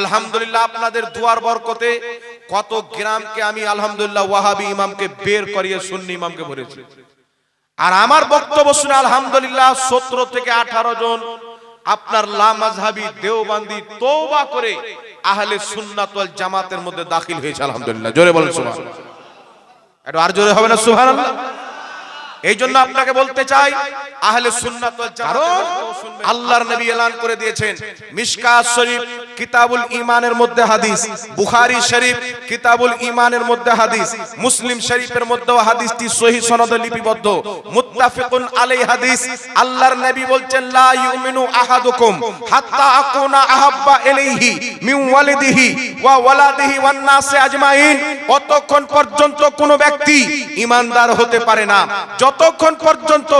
আলহামদুলিল্লাহ আপনাদের দুয়ার বরকতে কত গ্রামকে আমি আলহামদুলিল্লাহ ওয়াহাবি ইমামকে বের করিয়ে সুন্নি ইমামকে ভরেছি আর আমার বক্তব্য শুনে আলহামদুলিল্লাহ সতেরো থেকে আঠারো জন আপনার লামাজহাবি দেওবান্দি তৌবা করে আহলে সুন্নাত ওয়াল জামাতের মধ্যে দাখিল হয়েছে, আলহামদুলিল্লাহ। জোরে বলেন সুবহানাল্লাহ। একটু আর জোরে হবে না, সুবহানাল্লাহ? এই জন্য আপনাকে বলতে চাই আহলে সুন্নাত জামাত আল্লাহর নবী এলান করে দিয়েছেন। মিশকাত শরীফ কিতাবুল ঈমানের মধ্যে হাদিস বুখারী শরীফ কিতাবুল ঈমানের মধ্যে হাদিস মুসলিম শরীফের মধ্যেও হাদিসটি সহি সনদে লিপিবদ্ধ। মুত্তাফিকুন আলাই হাদিস আল্লাহর নবী বলছেন লা ইউমিনু আহাদুকুম হাত্তা আকুনা আহাব্বা ইলাইহি মিন ওয়ালিদিহি ওয়া ওয়ালাদিহি ওয়ান নাসি আজমাইন। অতক্ষণ পর্যন্ত কোন ব্যক্তি ইমানদার হতে পারে না? যতক্ষণ পর্যন্ত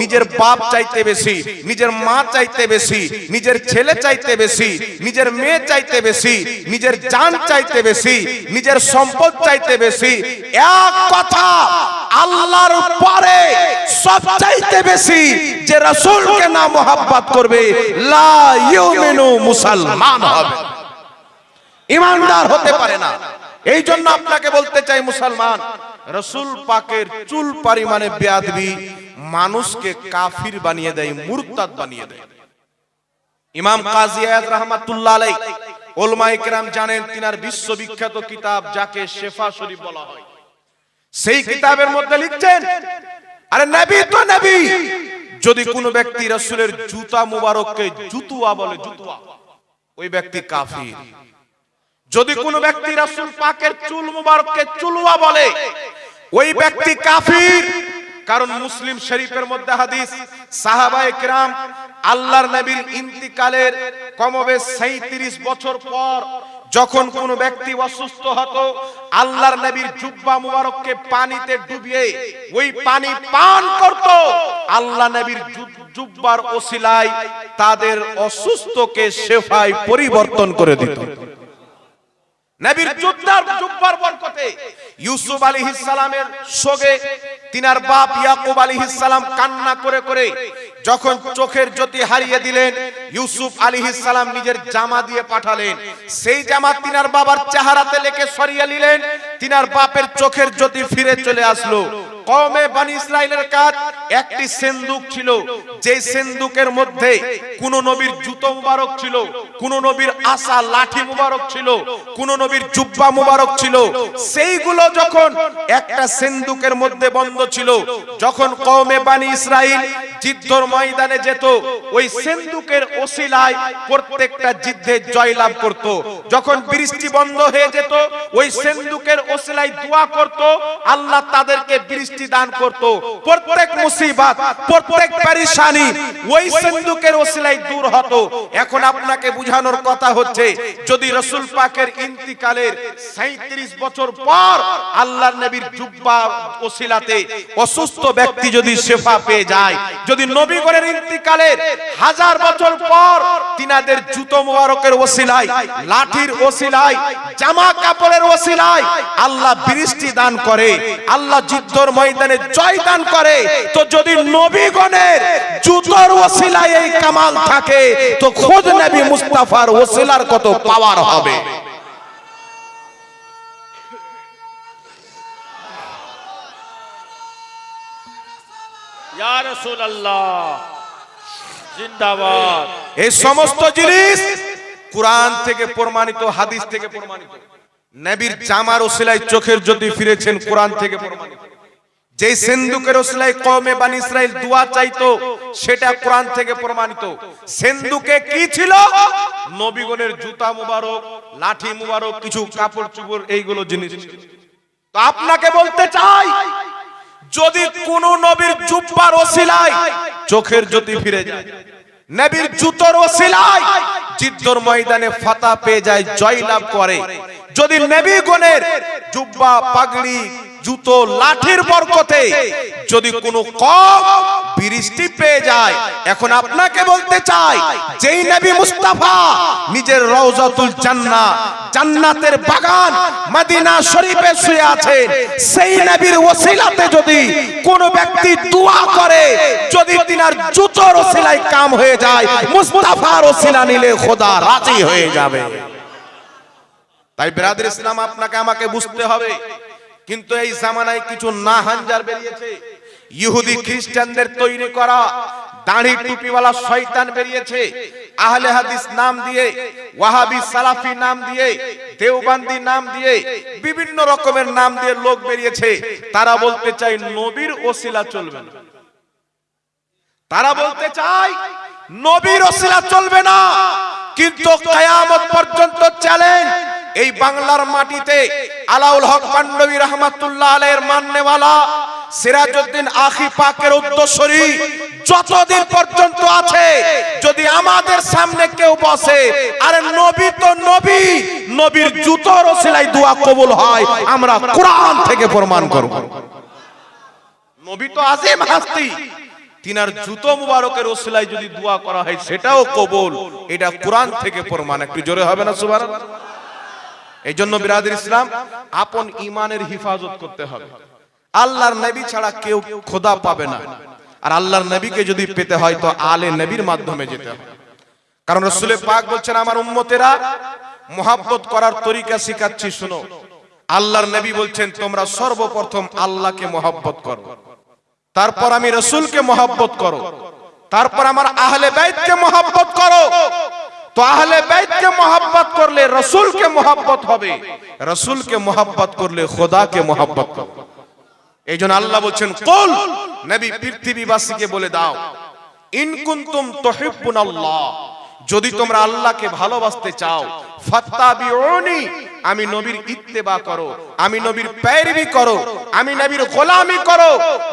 নিজের বাপ চাইতে বেশি, নিজের মা চাইতে বেশি, নিজের ছেলে চাইতে বেশি, নিজের মেয়ে চাইতে বেশি, নিজের জান চাইতে বেশি, নিজের সম্পদ চাইতে বেশি, এক কথা, আল্লাহর পরে সব চাইতে বেশি যে রাসূলকে না মোহাব্বত করবে, লা ইউমিনু মুসলমান হবে। ইমানদার হতে পারে না। এই জন্য আপনাকে বলতে চাই, মুসলমান, রসুল পাকের চুল পরিমাণে বেয়াদবি মানুষকে কাফির বানিয়ে দেয়, মুরতাদ বানিয়ে দেয়। ইমাম কাজী আয়াত রহমাতুল্লাহ আলাই ওলমায়ে কেরাম জানেন, তিনার বিশ্ববিখ্যাত কিতাব যাকে শেফা শরীফ বলা হয়। সেই কিতাবের মধ্যে লিখছেন, আরে নবী তো নবী, যদি কোনো ব্যক্তি রসুলের জুতা মুবারককে জুতুয়া বলে, জুতুয়া, ওই ব্যক্তি কাফির। যদি কোন ব্যক্তি রাসূল পাকের চুল মুবারককে চুলুয়া বলে ওই ব্যক্তি কাফির। কারণ মুসলিম শরীফের মধ্যে হাদিস সাহাবায়ে কিরাম আল্লাহর নবীর ইন্তিকালের কমবেশ 37 বছর পর যখন কোন ব্যক্তি অসুস্থ হতো আল্লাহর নবীর জুব্বা মুবারককে পানিতে ডুবিয়ে ওই পানি পান করত। আল্লাহ নবীর জুব্বার ওসিলায় তাদের অসুস্থকে শেফায় পরিবর্তন করে দিত। নবীর জুব্বার জুব্বার বরকতে ইউসুফ আলাইহিস সালামের সঙ্গে তিনার বাপ ইয়াকুব আলাইহিস সালাম কান্না করে করে যখন চোখের জ্যোতি হারিয়ে দিলেন ইউসুফ আলাইহিস সালাম নিজের জামা দিয়ে পাঠালেন। সেই জামা তিনার বাবার চেহারাতে লেখে সরিয়ে নিলেন। তিনার বাপের চোখের জ্যোতি ফিরে চলে আসলো। কওমে বানি ইসরাইলের কাজ একটি সেন্দুক ছিল। যে সেন্দুকের মধ্যে কোন নবীর জুতো মুবারক ছিল, কোন নবীর আসা লাঠি মুবারক ছিল, কোন নবীর জুব্বা মুবারক ছিল। সেইগুলো যখন একটা সেন্দুকের মধ্যে বন্ধ ছিল, যখন কওমে বানি ইসরাইল যুদ্ধর ময়দানে যেত, ওই সেন্দুকের ওসিলায় প্রত্যেকটা যুদ্ধে জয়লাভ করত। যখন বৃষ্টি বন্ধ হয়ে যেত, ওই সেন্দুকের ওসিলায় দোয়া করত, আল্লাহ তাদেরকে বৃষ্টি দান করত। প্রত্যেক মুসিবত, প্রত্যেক পেরেশানি ওই সেন্দুকের ওসিলায় দূর হতো। এখন আপনাকে বুঝানোর কথা হচ্ছে, যদি রসুল পাকের ইন্তিকালের 37 বছর পর আল্লাহর নবীর জুব্বা ওসিলাতে অসুস্থ ব্যক্তি যদি শেফা পেয়ে যায়, যদি নবীগণের ইন্তিকালের হাজার বছর পর তিনাদের জুতো মোবারকের ওসিলায়, লাঠির ওসিলায়, জামা কাপড়ের ওসিলায় আল্লাহ বৃষ্টি দান করে, আল্লাহ যুদ্ধর ময়দানে জয় দান করে তো যদি নবীগণের জুতোর ওসিলায় এই কামাল থাকে তো খোদ নবী মুস্তাফার ওসিলার কত পাওয়ার হবে? জিন্দাবাদ। এই সমস্ত জিনিস কোরআন থেকে প্রমাণিত হাদিস থেকে প্রমাণিত। নবীর জামার ওসিলায় চোখের জ্যোতি ফিরেছেন কোরআন থেকে প্রমাণিত। যেই সেন্দুকের ওসিলায় কওমে বানি ইসরাইল দোয়া চাইতো, সেটা কোরআন থেকে প্রমাণিত সেন্দুকে কি ছিল নবীগণের জুতা মুবারক, লাঠি মুবারক, কিছু কাপড় চুপড়, এইগুলো জিনিস। তো আপনাকে বলতে চাই, যদি কোন নবীর জুব্বার ওসিলায় চোখের জ্যোতি ফিরে যায়, নবীর জুতোর ওসিলায় যুদ্ধর ময়দানে ফাতা পেয়ে যায়, জয়লাভ করে, যদি নবী গণের জুব্বা পাগড়ি জুতো লাঠির বরকতে। যদি কোনো কম বৃষ্টি পেয়ে যায়, এখন আপনাকে বলতে চাই, যেই নবী মুস্তাফা নিজের রওজাতুল জান্নাহ, জান্নাতের বাগান মদিনা শরীফে শুয়ে আছেন, সেই নবীর ওসিলাতে যদি কোন ব্যক্তি দোয়া করে, যদি তিনার জুতোর ওসিলায় কাম হয়ে যায়, মুস্তাফার ওসিলা নিলে খোদা রাজি হয়ে যাবে। তাই, ব্রাদার ইসলাম, আপনাকে আমাকে বুঝতে হবে। কিন্তু এই জামানায় কিছু না হাঞ্জার বেরিয়েছে। ইহুদি খ্রিস্টানদের তৈরি করা দাড়ি টুপিওয়ালা শয়তান বেরিয়েছে। আহলে হাদিস নাম দিয়ে, ওয়াহাবি সালাফি নাম দিয়ে, দেওবান্দি নাম দিয়ে, বিভিন্ন রকমের নাম দিয়ে লোক বেরিয়েছে। তারা বলতে চাই নবীর ওসিলা চলবে না। তারা বলতে চাই নবীর ওসিলা চলবে না। কিন্তু কিয়ামত পর্যন্ত চ্যালেঞ্জ এই বাংলার মাটিতে আলাউল হক পান্ডবী রহমাতুল্লাহ আলাইহির মাননেওয়ালা সিরাজউদ্দিন আখি পাকের উদ্দেশ্যরি যতদিন পর্যন্ত আছে, যদি আমাদের সামনে কেউ বসে, আরে নবী তো নবী, নবীর জুতোর ওসিলায় দোয়া কবুল হয়, আমরা কোরআন থেকে প্রমাণ করব। নবী তো আজিম হাস্তি, তিনার জুতো মুবারকের ওসিলায় যদি দোয়া করা হয়, সেটাও কবুল, এটা কোরআন থেকে প্রমাণ, একটু জোরে হবে না সুবার এই জন্য বিরাদের ইসলাম, আপন ইমানের হিফাজত করতে হবে। আল্লাহর নবী ছাড়া কেউ খোদা পাবে না। আর আল্লাহর নবীকে যদি পেতে হয়, তো আলে নবীর মাধ্যমে যেতে হবে। কারণ রসুলে পাক বলছেন, আমার উম্মতেরা মোহাব্বত করার তরিকা শিখাচ্ছি, শুনো। আল্লাহর নবী বলছেন, তোমরা সর্বপ্রথম আল্লাহকে মোহাব্বত করো। তারপর আমি রসুলকে মোহাব্বত করো। তারপর আমার আহলে বাইতকে মোহাব্বত করো। তো আহলে বাইতকে মোহাব্বত করলে রসুলকে মোহাব্বত হবে। রসুলকে মোহাব্বত করলে খোদাকে মোহাব্বত করবে এই জন্য আল্লাহ বলছেন, কল, নবী পৃথিবীবাসীকে বলে দাও ইনকুন্তুম কুনতুম আল্লাহ যদি তোমরা আল্লাহকে ভালোবাসতে চাও ফাত্তাবিউনি আমি নবীর ইত্তেবা করো আমি নবীর পেরবি করো আমি নবীর গোলামি করো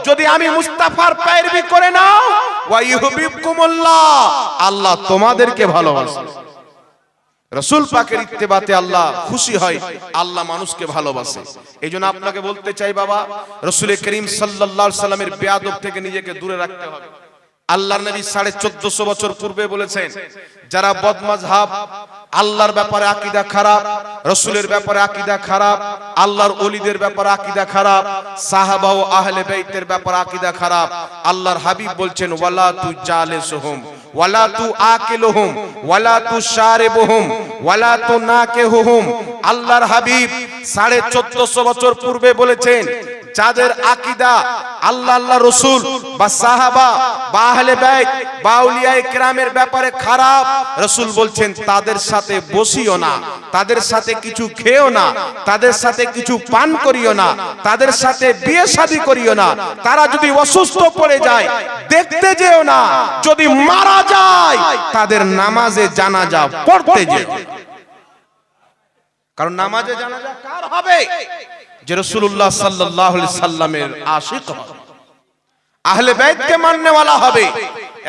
যদি আমি মুস্তাফার পেরবি করে নাও ওয়া ইউহিব্বুকুমুল্লাহ আল্লাহ তোমাদেরকে ভালোবাসে। রসুল পাকের ইত্তেবাতে আল্লাহ খুশি হয় আল্লাহ মানুষকে ভালোবাসে। এই জন্য আপনাকে বলতে চাই বাবা রসুল করিম সাল্লাল্লাহু আলাইহি সাল্লামের বেয়াদব থেকে নিজেকে দূরে রাখতে হবে। আল্লাহর নবী সাড়ে চোদ্দশো বছর পূর্বে বলেছেন, যারা বদমাজহাব আল্লাহর ব্যাপারে আকিদা খারাপ, রসুলের ব্যাপারে আকিদা খারাপ, আল্লাহর অলিদের ব্যাপারে আকিদা খারাপ, সাহাবা ও আহলে বাইতের ব্যাপারে আকিদা খারাপ, আল্লাহর হাবিব বলছেন, ওয়ালা তু জালেসহুম, ওয়ালা তু আকিলুহুম, ওয়ালা তু শারিবুহুম, ওয়ালা তু নাকিহুহুম। আল্লাহর হাবিব সাড়ে চোদ্দশো বছর পূর্বে বলেছেন যাদের আকিদা আল্লাহ আল্লাহ রসুল বা সাহাবা বা আহলে বাইত বা আউলিয়ায়ে কেরামের ব্যাপারে খারাপ, রসুল বলছেন, তাদের সাথে বসিও না, তাদের সাথে কিছু খেও না, তাদের সাথে কিছু পান করিও না, তাদের সাথে বিয়ে শাদী করিও না, তারা যদি অসুস্থ পড়ে যায়, দেখতে যেও না, যদি মারা যায়, তাদের নামাজে জানাজা পড়তে যেও। কারণ নামাজে জানাজা কার হবে? যে রসুল্লাহ সাল্লাহ সাল্লামের আশিক হবে। আহলে বাইতকে মাননেওয়ালা হবে।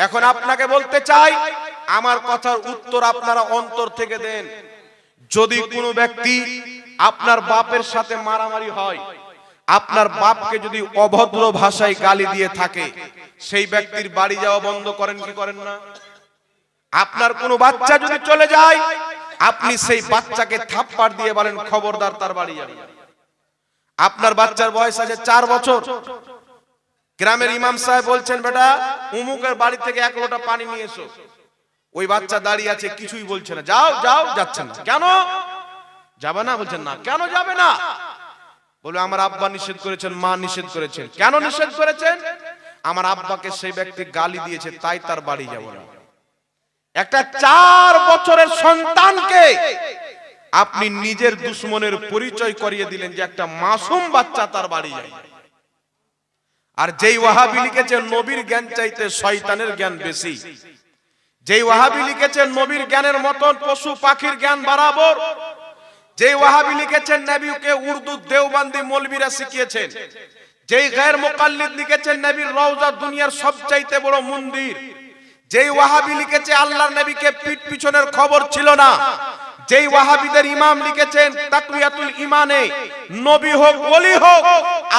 এখন আপনাকে বলতে চাই, আমার কথার উত্তর আপনারা অন্তর থেকে দেন। যদি কোনো ব্যক্তি আপনার বাপের সাথে মারামারি হয়, আপনার বাপকে যদি অভদ্র ভাষায় গালি দিয়ে থাকে, সেই ব্যক্তির বাড়ি যাওয়া বন্ধ করেন কি করেন না? আপনার কোনো বাচ্চা যদি চলে যায়, আপনি সেই বাচ্চাকে থাপ্পড় দিয়ে বলেন, খবরদার, তার বাড়ি যাবে। আপনার বাচ্চার বয়স আছে চার বছর। গ্রামের ইমাম সাহেব বলছেন, বেটা, উমুকের বাড়ি থেকে এক লোটা পানি নিয়ে এসো। ওই বাচ্চা দাঁড়িয়ে আছে, কিছুই বলছে না। যাও যাও, যাচ্ছে না। কেন? যাবে না? বলছেন, না। কেন যাবে না? বলে, আমার আব্বা নিষেধ করেছেন, মা নিষেধ করেছেন। কেন নিষেধ করেছেন? আমার আব্বাকে সেই ব্যক্তি গালি দিয়েছে, তাই তার বাড়ি যাব না। একটা চার বছরের সন্তানকে আপনি নিজের দুশ্মনের পরিচয় করিয়ে দিলেন যে একটা মাসুম বাচ্চা তার বাড়ি যায়। আর যেই ওয়াহাবি লিখেছেন নবীর জ্ঞান চাইতে শয়তানের জ্ঞান বেশি। যেই ওয়াহাবি লিখেছেন নবীর জ্ঞানের মতন পশু পাখির জ্ঞান বরাবর যেই ওয়াহাবি লিখেছেন নবীকে উর্দু দেওবান্দি মৌলবীরা শিখিয়েছেন যেই গায়ের মোকাল্লিদ লিখেছেন নবীর রওজা দুনিয়ার সবচাইতে বড় মন্দির। যেই ওয়াহাবি লিখেছে, আল্লাহর নবীকে পিঠ পিছনের খবর ছিল না। যেই ওয়াহাবিদের ইমাম লিখেছেন, তাকওয়াতুল ইমানে নবী হোক, ওলি হোক,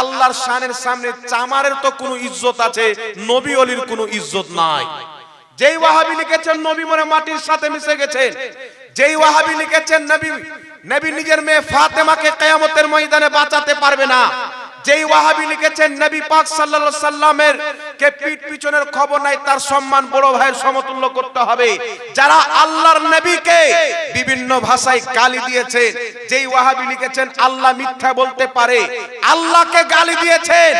আল্লাহর শানের সামনে চামারের তো কোনো ইজ্জত আছে, নবী অলির কোনো ইজ্জত নাই। যেই ওয়াহাবি লিখেছেন, নবী মনে মাটির সাথে মিশে গেছেন। যেই ওয়াহাবি লিখেছেন, নবী নবী নিজের মেয়ে ফাতেমাকে কিয়ামতের ময়দানে বাঁচাতে পারবে না। যেই ওয়াহাবি লিখেছেন, নবী পাক সাল্লাল্লাহু সাল্লামের কে পিঠ পিছনের খবর নাই, তার সম্মান বড় ভাইয়ের সমতুল্য করতে হবে। যারা আল্লাহর নবীকে বিভিন্ন ভাষায় গালি দিয়েছে, যেই ওয়াহাবি লিখেছেন, আল্লাহ মিথ্যা বলতে পারে। আল্লাহকে গালি দিয়েছেন,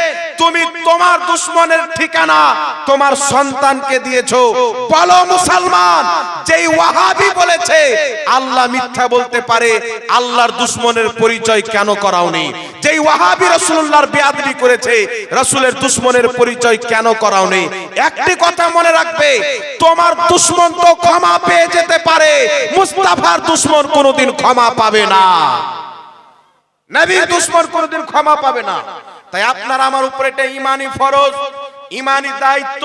তুমি তোমার দুশ্মনের ঠিকানা, তোমার সন্তানকে দিয়েছ। বলো মুসলমান, যেই ওয়াহাবি বলেছে, আল্লাহ মিথ্যা বলতে পারে, আল্লাহর দুশ্মনের পরিচয় কেন করাওনি? যেই ওয়াহাবি রাসূলুল্লাহর বেয়াদবি করেছে, রাসূলের দুশ্মনের পরিচয় কেন করাওনি? একটি কথা মনে রাখবে, তোমার দুশ্মন তো ক্ষমা পেয়ে যেতে পারে, মুস্তাফার দুশ্মন কোনোদিন ক্ষমা পাবে না। নবীর কোনোদিন ক্ষমা পাবে না। তাই আপনার আমার উপরে এটা ইমানি ফরজ ইমানি দায়িত্ব।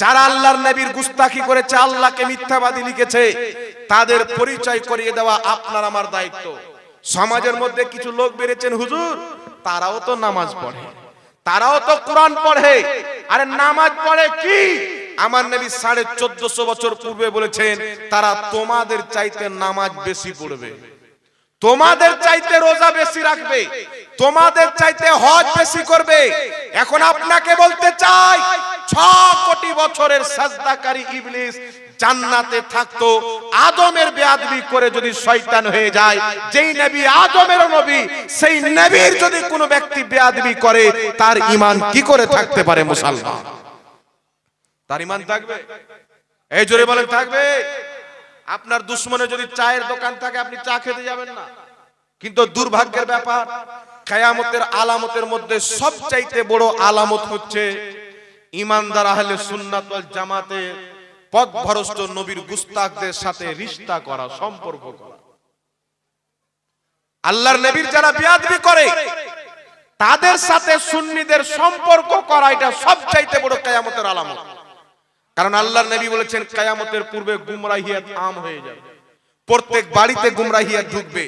যারা আল্লাহর নবীর গুস্তাখি করেছে, আল্লাহকে মিথ্যাবাদী লিখেছে, তাদের পরিচয় করিয়ে দেওয়া আপনার আমার দায়িত্ব। সমাজের মধ্যে কিছু লোক বেড়েছেন হুজুর তারাও তো নামাজ পড়ে। তারাও তো কোরআন পড়ে। আরে নামাজ পড়ে। কি? আমার নবী সাড়ে চোদ্দশো বছর পূর্বে বলেছেন তারা তোমাদের চাইতে নামাজ বেশি পড়বে। তোমাদের চাইতে রোজা বেশি রাখবে। তোমাদের চাইতে হজ বেশি করবে। এখন আপনাকে বলতে চাই ছ কোটি বছরের সাজদাকারী ইবলিস জান্নাতে থাকতো, আদমের বেয়াদবি করে যদি শয়তান হয়ে যায়, যেই নবী আদমের নবী, সেই নবীর যদি কোনো ব্যক্তি বেয়াদবি করে, তার ঈমান কি করে থাকতে পারে মুসলমান? তার ঈমান থাকবে? এই জোরে বলেন, থাকবে। আপনার দুশ্মনে যদি চায়ের দোকান থাকে, আপনি চা খেতে যাবেন না। কিন্তু দুর্ভাগ্যের ব্যাপার, কায়ামতের আলামতের মধ্যে সবচাইতে বড় আলামত হচ্ছে ইমানদার আহলে সুন্নাত ওয়াল পথভ্রষ্ট নবীর গুস্তাকদের সাথে রিশতা করা, সম্পর্ক করা। আল্লাহর নবীর যারা বিয়াদবি করে, তাদের সাথে সুন্নিদের সম্পর্ক করা, এটা সবচাইতে বড় কায়ামতের আলামত। কারণ আল্লাহর নবী বলেছেন, কায়ামতের পূর্বে গুমরাহিয়াত আম হয়ে যাবে। প্রত্যেক বাড়িতে গুমরাহিয়াত ঢুকবে।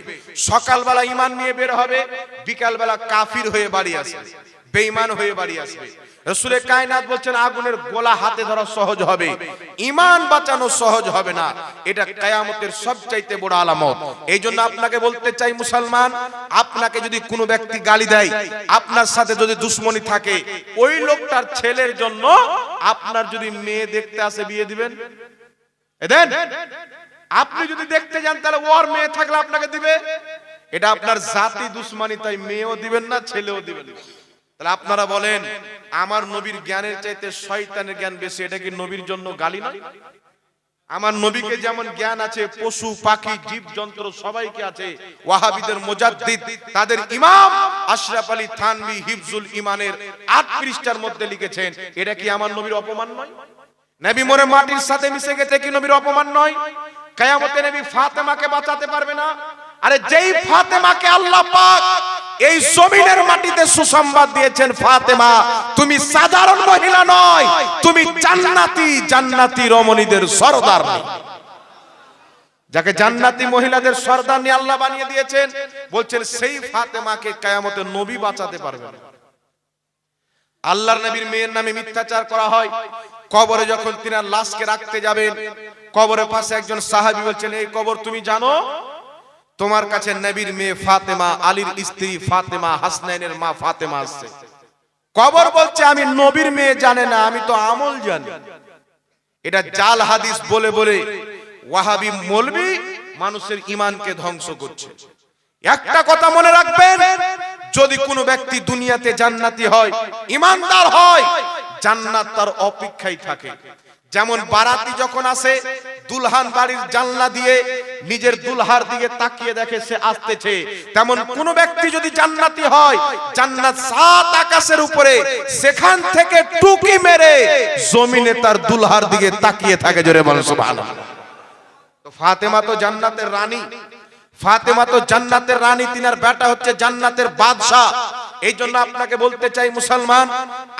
সকালবেলা ইমান নিয়ে বের হবে, বিকালবেলা কাফির হয়ে বাড়ি আসবে, বেঈমান হয়ে বাড়ি আসবে। রসুলের কায়নাত বলছেন, আগুনের গোলা হাতে ধরা সহজ হবে, ইমান বাঁচানো সহজ হবে না। এটা কায়ামতের সবচাইতে বড় আলামত। এই জন্য আপনাকে বলতে চাই, মুসলমান, আপনাকে যদি কোনো ব্যক্তি গালি দেয়, আপনার সাথে যদি দুশ্মনী থাকে, ওই লোকটার ছেলের জন্য আপনার যদি মেয়ে দেখতে আসে, বিয়ে দিবেন? দেন, আপনি যদি দেখতে যান, তাহলে ওর মেয়ে থাকলে আপনাকে দিবে? এটা আপনার জাতি দুশ্মনী, তাই মেয়েও দিবেন না, ছেলেও দিবেন না। তাহলে আপনারা বলেন, আমার নবীর জ্ঞানের চাইতে শয়তানের জ্ঞান বেশি, এটা কি নবীর জন্য গালি নয়? আমার নবীকে যেমন জ্ঞান আছে, পশু, পাখি জীব যন্ত্র সবাইকে আছে, ওয়াহাবিদের মুজাদ্দিদ, তাদের ইমাম আশরাফ আলী থানভী হিফজুল ইমানের আট পৃষ্ঠার মধ্যে লিখেছেন, এটা কি আমার নবীর অপমান নয়? নবী মরে মাটির সাথে মিশে গেছে কি নবীর অপমান নয়? কায়ামতে নবী ফাতেমাকে বাঁচাতে পারবে না? আরে যেই ফাতেমাকে আল্লাহ পাক এই জমিনের মাটিতে সুসংবাদ দিয়েছেন ফাতেমা। তুমি সাধারণ মহিলা নয়, তুমি জান্নাতি জান্নাতি রমণীদের সরদার যাকে জান্নাতি মহিলাদের সর্দার নিয়ে আল্লাহ বানিয়ে দিয়েছেন, বলছেন সেই ফাতেমাকে কায়ামতে নবী বাঁচাতে পারবে আল্লাহর নবীর মেয়ের নামে মিথ্যাচার করা হয়। কবরে যখন তিনার লাশকে রাখতে যাবেন, কবরের পাশে একজন সাহাবী বলছেন, এই কবর তুমি জানো? তোমার কাছে নবীর মেয়ে ফাতেমা, আলীর স্ত্রী ফাতেমা, হাসনাইনের মা ফাতেমা আসছে। কবর বলছে, আমি নবীর মেয়ে জানে না, আমি তো আমল জানি। এটা জাল হাদিস বলে বলে ওয়াহাবি মলবি মানুষের ইমানকে ধ্বংস করছে। একটা কথা মনে রাখবেন, যদি কোনো ব্যক্তি দুনিয়াতে জান্নাতি হয় ইমানদার হয়, জান্নাত তার অপেক্ষায় থাকে। যেমন বারাতি যখন আসে দুলহান বাড়ির জানলা দিয়ে নিজের দুলহার দিকে তাকিয়ে দেখে সে আসতেছে। তেমন কোন ব্যক্তি যদি জান্নাতি হয় জান্নাত সাত আকাশের উপরে সেখান থেকে টুকি মেরে জমিনে তার দুলহার দিকে তাকিয়ে থাকে জোরে বলেন সুবহানাল্লাহ। তো ফাতেমা তো জান্নাতের রানী। ফাতেমা তো জান্নাতের রানী, তিনার বেটা হচ্ছে জান্নাতের বাদশাহ। এই জন্য আপনাকে বলতে চাই, মুসলমান,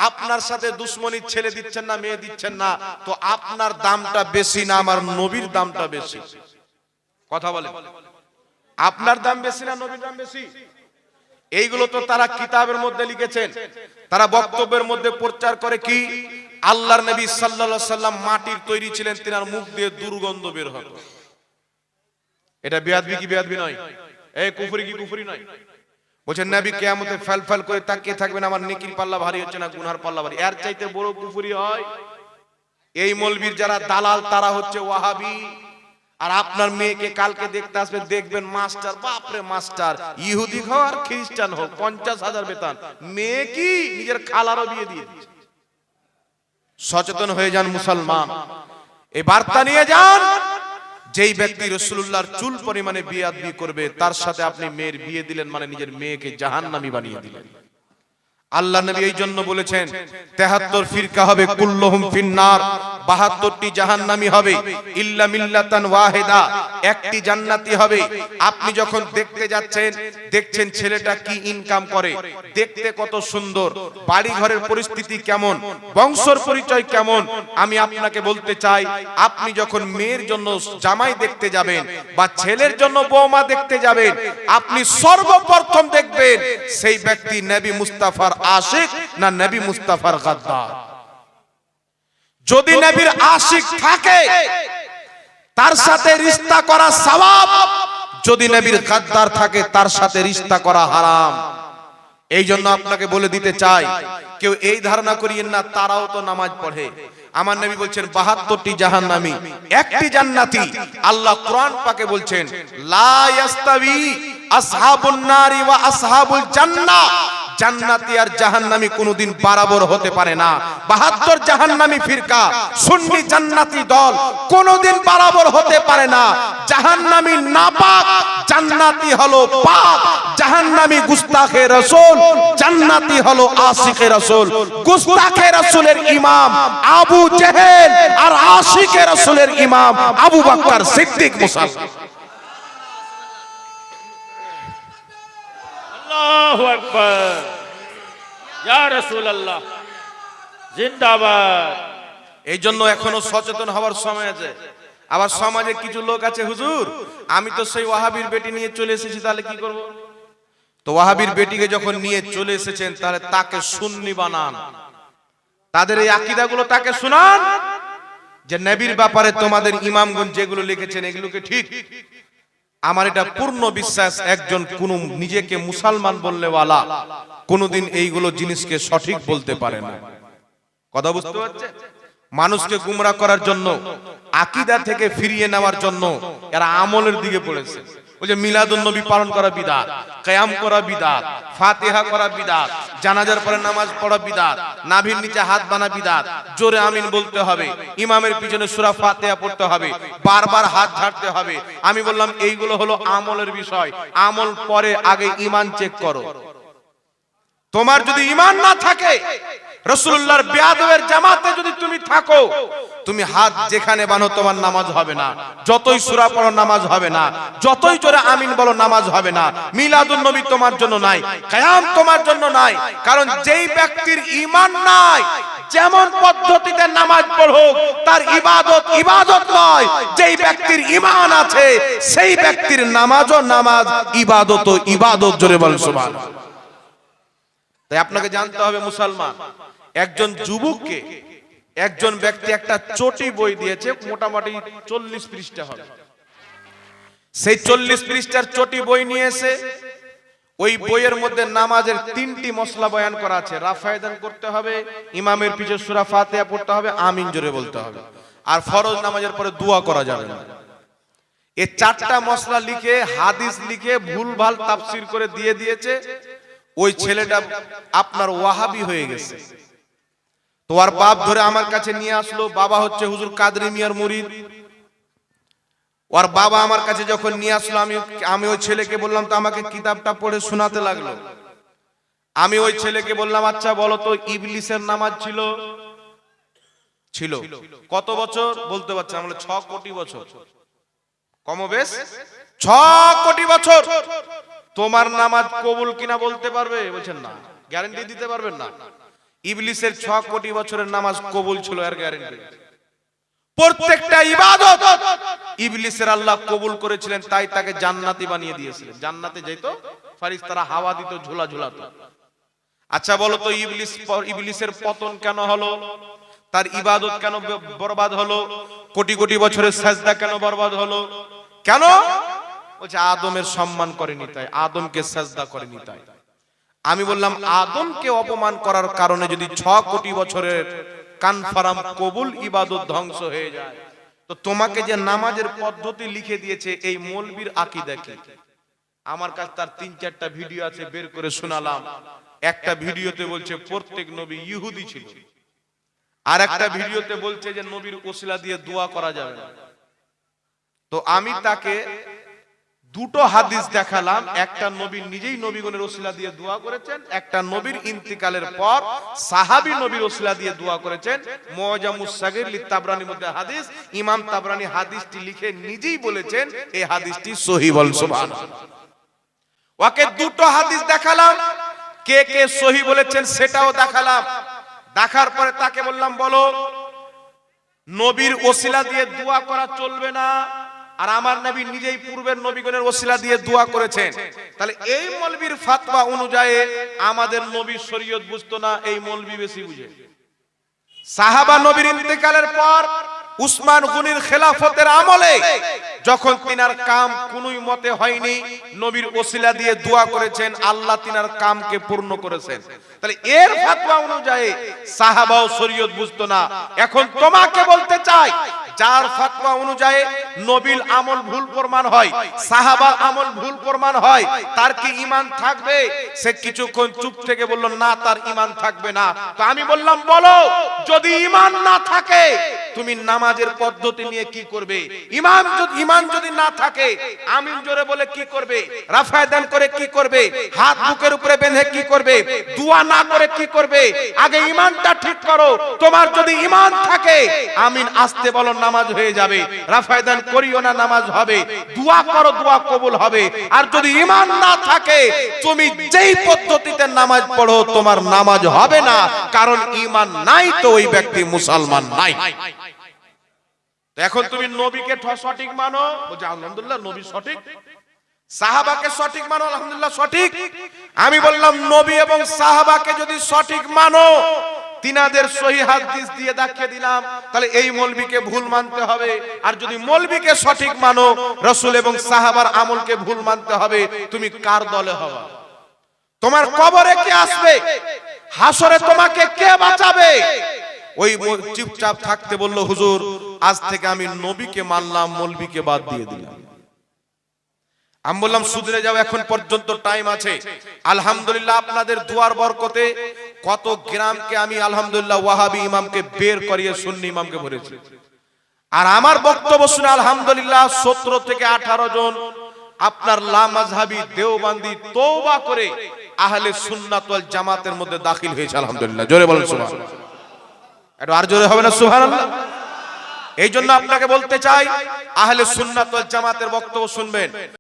আপনার সাথে দুশ্মনী ছেলে দিচ্ছেন না, মেয়ে দিচ্ছেন না, তো আপনার দামটা বেশি না, আমার নবীর দামটা বেশি। কথা বলে আপনার দাম বেশি না, নবীর দাম বেশি? এইগুলো তো তারা কিতাবের মধ্যে লিখেছেন। তারা বক্তব্যের মধ্যে প্রচার করে কি? আল্লাহর নবী সাল্লাল্লাহু সাল্লাম মাটির তৈরি ছিলেন, তিনার মুখ দিয়ে দুর্গন্ধ বের হতো। এটা বেয়াদবি কি বেয়াদবি নয়? এই কুফরি কি কুফরি নয়? বলছেন, নবী কেয়ামতে ফেল ফেল করে তাকিয়ে থাকবেন, আমার নেকির পাল্লা ভারী হচ্ছে না গুনহার পাল্লা ভারী। এর চাইতে বড় কুফুরি হয়, এই মলবির যারা দালাল, তারা হচ্ছে ওয়াহাবি। আর আপনার মেয়েকে কালকে দেখতে আসবেন দেখবেন মাস্টার, বাপরে মাস্টার, ইহুদি হোক আর খ্রিস্টান হোক, পঞ্চাশ হাজার বেতন। মেয়ে কি? নিজের খালারও বিয়ে দিয়ে সচেতন হয়ে যান মুসলমান। এই বার্তা নিয়ে যান যেই ব্যক্তি রসুল্লাহর চুল পরিমাণে বিয়ে করবে, তার সাথে আপনি মেয়ের বিয়ে দিলেন মানে নিজের মেয়েকে জাহান্নামি বানিয়ে দিলেন। আল্লাহ নবী এই জন্য বলেছেন, তেহাত্তর ফিরকা হবে কুল্লহুম ফিন্নার, বাহাত্তরটি জাহান্নামী হবে, ইল্লা মিল্লাতান ওয়াহেদা, একটি জান্নাতি হবে। আপনি যখন দেখতে যাচ্ছেন, দেখছেন ছেলেটা কি ইনকাম করে, দেখতে কত সুন্দর বাড়ি ঘরের পরিস্থিতি কেমন, বংশর পরিচয় কেমন, আমি আপনাকে বলতে চাই, আপনি যখন মেয়ের জন্য জামাই দেখতে যাবেন বা ছেলের জন্য বৌমা দেখতে যাবেন, আপনি সর্বপ্রথম দেখবেন, সেই ব্যক্তি নবী মুস্তাফার আশিক না নবী মুস্তাফার গাদ্দার? যদি নবীর আশিক থাকে, তার সাথে রিস্তা করা সওয়াব। যদি নবীর গাদ্দার থাকে, তার সাথে রিস্তা করা হারাম। এই জন্য আপনাকে বলে দিতে চাই, কেউ এই ধারণা করিয়েন না, তারাও তো নামাজ পড়ে। আমার নবী বলছেন, বাহাত্তরটি জাহান্নামী, একটি জান্নাতি। আল্লাহ কোরআন পাকে বলছেন, লা ইয়াস্তাবি আসহাবুন নারি ওয়া আসহাবুল জান্নাহ জান্নাতি আর জাহান্নামী কোনোদিন বরাবর হতে পারে না। বাহাত্তর জাহান্নামী ফিরকা, সুন্নি জান্নাতি দল কোনোদিন বরাবর হতে পারে না। জাহান্নামী নাপাক, জান্নাতি হলো পাক। জাহান্নামী গুস্তাখে রাসূল, জান্নাতি হলো আশিকে রাসূল। গুস্তাখে রাসূলের ইমাম আবু জেহেল আর আশিকে রাসূলের ইমাম আবু বকর সিদ্দিক মুসাফির জিন্দাবাদ। এই জন্য এখনও সচেতন হওয়ার সময় আছে। আবার সমাজে কিছু লোক আছে, হুজুর, আমি তো সেই ওয়াহাবির বেটি নিয়ে চলে এসেছি, তাহলে কি করব? তো ওয়াহাবির বেটিকে যখন নিয়ে চলে এসেছেন, তাহলে তাকে সুন্নি বানান। তাদের এই আকিদাগুলো তাকে শুনান। যে নবীর ব্যাপারে তোমাদের ইমামগঞ্জ যেগুলো লিখেছেন, এগুলোকে ঠিক আমার এটা পূর্ণ বিশ্বাস, একজন কোন নিজেকে মুসলমান বললে ওয়ালা কোনোদিন এইগুলো জিনিসকে সঠিক বলতে পারে না। কথা বুঝতে পারছে মানুষকে গুমরা করার জন্য, আকিদা থেকে ফিরিয়ে নেওয়ার জন্য এরা আমলের দিকে পড়েছে। ওই যে মিলাদুন নবী পালন করা বিদাত কায়াম করা বিদাত, ফাতিহা করা বিদাত, জানাজার পরে নামাজ পড়া বিদাত, নাভির নিচে হাত বানা বিদাত, জোরে আমিন বলতে হবে, ইমামের পিছনে সূরা ফাতিহা পড়তে হবে, বারবার হাত ঝাড়তে হবে। আমি বললাম, এইগুলো হলো আমলের বিষয়, আমল পরে আগে ইমান চেক করো। তোমার যদি ইমান না থাকে রসুল্লাহর বেয়াদবের জামাতে যদি তুমি থাকো, তুমি হাত যেখানে বানো তোমার নামাজ হবে না। যতই সূরা পড়ো, নামাজ হবে না। যতই জোরে আমিন বলো, নামাজ হবে না। মিলাদুন নবী তোমার জন্য নাই, কায়াম তোমার জন্য নাই। কারণ যেই ব্যক্তির ইমান নাই, যেমন পদ্ধতিতে নামাজ পড়ুক তার ইবাদত ইবাদত নয়। যেই ব্যক্তির ইমান আছে, সেই ব্যক্তির নামাজও নামাজ ইবাদত ইবাদত, জোরে বল সুবহানাল্লাহ। তাই আপনাকে জানতে হবে মুসলমান একজন যুবককে একজন ব্যক্তি একটা চটি বই দিয়েছে, মোটামুটি চল্লিশ পৃষ্ঠা হবে। সেই চল্লিশ পৃষ্ঠার চটি বই নিয়ে এসে ওই বইয়ের মধ্যে নামাজের তিনটি মশলা বয়ান করা আছে। রাফায়দান করতে হবে, ইমামের পিছনে সুরা ফাতিহা পড়তে হবে, আমিন জোরে বলতে হবে। আর ফরজ নামাজের পরে দোয়া করা যাবে না। এই চারটা মশলা লিখে, হাদিস লিখে, ভুলভাল তাফসির করে দিয়ে দিয়েছে। ওই ছেলেটা আপনার ওয়াহাবি হয়ে গেছে। তো আর বাপ ধরে আমার কাছে নিয়ে আসলো, বাবা হচ্ছে হুজুর কাদরি মিয়ার মুরিদ। ওর বাবা আমার কাছে যখন নিয়ে আসলো, আমি আমি ওই ছেলেকে বললাম, তো আমাকে কিতাবটা পড়ে শোনাতে লাগল। আমি ওই ছেলেকে বললাম আচ্ছা বলো তো, ইবলিসের নামাজ ছিল? ছিল। কত বছর? বলতে পারছি আমরা ছ কোটি বছর। কমবেশ? ছ কোটি বছর। তোমার নামাজ কবুল কিনা বলতে পারবে? বলছেন না। গ্যারান্টি দিতে পারবেন না। ইবলিসের ছ কোটি বছরের নামাজ কবুল ছিল, এর গ্যারান্টি প্রত্যেকটা ইবাদত ইবলিসের আল্লাহ কবুল করেছিলেন, তাই তাকে জান্নাতি বানিয়ে দিয়েছিলেন। জান্নাতে যেত ফারিস্তারা হাওয়া দিত, ঝোলা ঝোলাতো। আচ্ছা বলো তো, ইবলিস ইবলিসের পতন কেন হলো? তার ইবাদত কেন বরবাদ হলো? কোটি কোটি বছরের সাজদা কেন বরবাদ হলো? কেন? বলছে, আদমের সম্মান করেনি তাই, আদমকে সাজদা করেনি তাই। আমি বললাম, আদমকে অপমান করার কারণে যদি ছ কোটি বছরের কানফারাম কবুল ইবাদত ধ্বংস হয়ে যায়। তো তোমাকে যে নামাজের পদ্ধতি লিখে দিয়েছে এই মৌলবীর আকিদা কি? আমার কাছে তার তিন চারটা ভিডিও আছে, বের করে শোনালাম। একটা ভিডিওতে বলছে, প্রত্যেক নবী ইহুদি ছিল। আর একটা ভিডিওতে বলছে যে, নবীর ওসিলা দিয়ে দোয়া করা যাবে না। তো আমি তাকে দুটো হাদিস দেখালাম, একটা নবী নিজেই নবীগণের ওসিলা দিয়ে দোয়া করেছেন, একটা নবীর ইন্তিকালের পর সাহাবী নবীর ওসিলা দিয়ে দোয়া করেছেন। মুআজামুস লি তাবরানির মধ্যে হাদিস, ইমাম তাবরানি হাদিসটি লিখে নিজেই বলেছেন, এই হাদিসটি বল ওকে দুটো হাদিস দেখালাম, কে কে সহি বলেছেন সেটাও দেখালাম। দেখার পরে তাকে বললাম, বলো, নবীর ওসিলা দিয়ে দোয়া করা চলবে না। আর আমার নবী নিজেই পূর্বের নবীগণের ওসিলা দিয়ে দোয়া করেছেন। তাহলে এই মলবির ফাতওয়া অনুযায়ী আমাদের নবীর শরীয়ত বুঝতো না, এই মলবি বেশি বুঝে। সাহাবা নবীর ইন্তেকালের পর উসমান গনির খেলাফতের আমলে যখন তিনার কাম কোনই মতে হয়নি, নবীর ওসিলা দিয়ে দোয়া করেছেন, আল্লাহ তিনার কামকে পূর্ণ করেছেন। তাহলে এর ফাতওয়া অনুযায়ী সাহাবাও শরীয়ত বুঝতো না। এখন তোমাকে বলতে চাই যার ফাতওয়া অনুযায়ী নবীর আমল ভুল প্রমাণ হয় সাহাবার আমল ভুল প্রমাণ হয়, তার কি ঈমান থাকবে? সে কিছুক্ষণ চুপ থেকে বলল, না, তার ঈমান থাকবে না। তো আমি বললাম, বলো, যদি ঈমান না থাকে, তুমি নামাজের পদ্ধতি নিয়ে কি করবে? ইমাম যদি, ঈমান যদি না থাকে, আমিন জোরে বলে কি করবে? রাফায় দান করে কি করবে? হাত বুকের উপরে বেঁধে কি করবে? দোয়া না করে কি করবে? আগে ইমানটা ঠিক করো। তোমার যদি ঈমান থাকে, আমিন আসতে বলো নামাজ হয়ে যাবে। রাফায় দান করিও না, নামাজ হবে। দোয়া করো, দোয়া কবুল হবে। আর যদি ঈমান না থাকে, তুমি যেই পদ্ধতিতে নামাজ পড়ো, তোমার নামাজ হবে না। কারণ ঈমান নাই তো, ওই ব্যক্তি মুসলমান নাই। এখন তুমি নবীকে সঠিক মানো? বলছে, আলহামদুলিল্লাহ, নবী সঠিক। সাহাবাকে সঠিক মানো? আলহামদুলিল্লাহ, সঠিক। আমি বললাম, নবী এবং সাহাবাকে যদি সঠিক মানো তিনাদের সহি হাদিস দিয়ে দেখিয়ে দিলাম। তাহলে এই মৌলবীকে ভুল মানতে হবে। আর যদি মৌলবীকে সঠিক মানো, রসুল এবং সাহাবার আমলকে ভুল মানতে হবে, তুমি কার দলে হবা? তোমার কবরে কে আসবে? হাসরে তোমাকে কে বাঁচাবে? ওই চুপচাপ থাকতে বলল, হুজুর, আজ থেকে আমি নবীকে মানলাম, মৌলবীকে বাদ দিয়ে দিলাম। আমি বললাম সুদরে যাও, এখন পর্যন্ত টাইম আছে। আলহামদুলিল্লাহ, আপনাদের দুয়ার বরকতে কত গ্রামকে আমি আলহামদুলিল্লাহ ওয়াহাবি ইমামকে বের করিয়ে সুন্নি ইমামকে ভরেছি আর আমার বক্তব্য শুনে আলহামদুলিল্লাহ সতেরো থেকে আঠারো জন আপনার লামাজহাবি দেওবান্দি তৌবা করে আহলে সুন্নাত ওয়াল জামাতের মধ্যে দাখিল হয়েছে আলহামদুলিল্লাহ। জোরে বলেন সুবহানাল্লাহ। এটা আর জোরে হবে না সুবহানাল্লাহ? এই জন্য আপনাকে বলতে চাই, আহলে সুন্নাত ওয়াল জামাতের বক্তব্য শুনবেন।